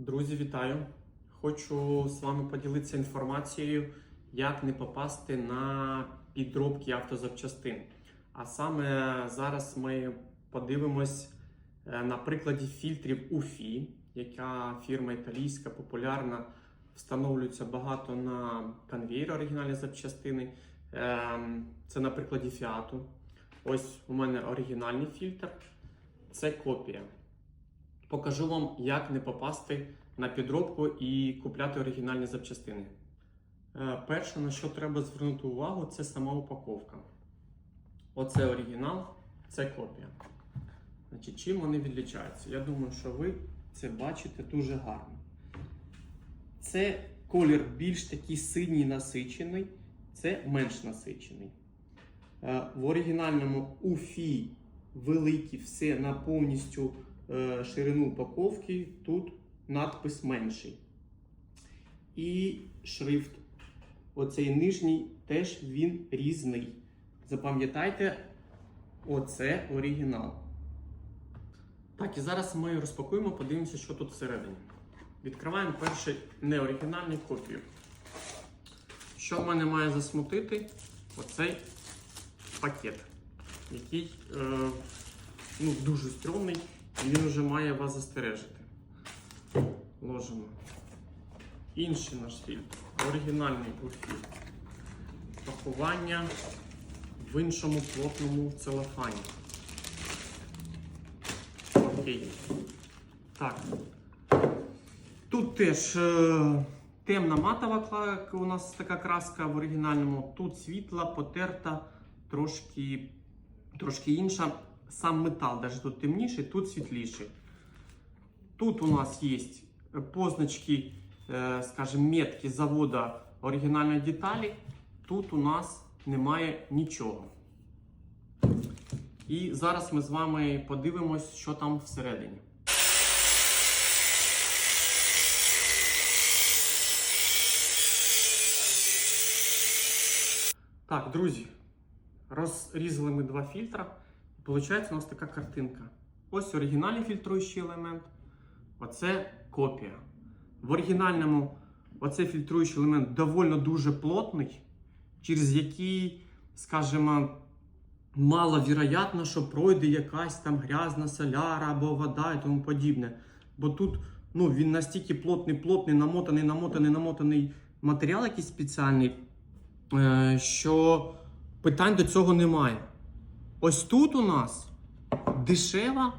Друзі, вітаю! Хочу з вами поділитися інформацією, як не попасти на підробки автозапчастин. А саме зараз ми подивимось е, на прикладі фільтрів УФІ, яка фірма італійська, популярна. Встановлюється багато на конвейер оригінальні запчастини. Ем, Це на прикладі фіату. Ось у мене оригінальний фільтр, це копія. Покажу вам, як не попасти на підробку і купляти оригінальні запчастини. Е, Перше, на що треба звернути увагу, це сама упаковка. Оце оригінал, це копія. Значить, чим вони відлічаються? Я думаю, що ви це бачите дуже гарно. Це колір більш такий синій насичений, це менш насичений. Е, В оригінальному УФІ великий, все на повністю ширину упаковки, тут надпис менший. І шрифт. Оцей нижній теж він різний. Запам'ятайте, оце оригінал. Так, і зараз ми розпакуємо, подивимося, що тут всередині. Відкриваємо перший неоригінальний копію. Що в мене має засмутити? Оцей пакет, який е, ну, дуже стрьомний, він вже має вас застережити. Ложимо. Інший наш фільтр. Оригінальний буфіль. Пакування в іншому плотному целофані. Окей. Так. Тут теж е, темна матова у нас така краска в оригінальному. Тут світла, потерта, трошки, трошки інша. Сам метал, навіть тут темніший, тут світліший. Тут у нас є позначки, е, скажімо, метки завода оригінальної деталі. Тут у нас немає нічого. І зараз ми з вами подивимось, що там всередині. Так, друзі, розрізали ми два фільтра. Виходить у нас така картинка. Ось оригінальний фільтруючий елемент, оце копія. В оригінальному оцей фільтруючий елемент доволі дуже плотний, через який, скажімо, маловероятно, що пройде якась там грязна соляра або вода і тому подібне. Бо тут ну, він настільки плотний, плотний, намотаний, намотаний, намотаний матеріал якийсь спеціальний, е, що питань до цього немає. Ось тут у нас дешева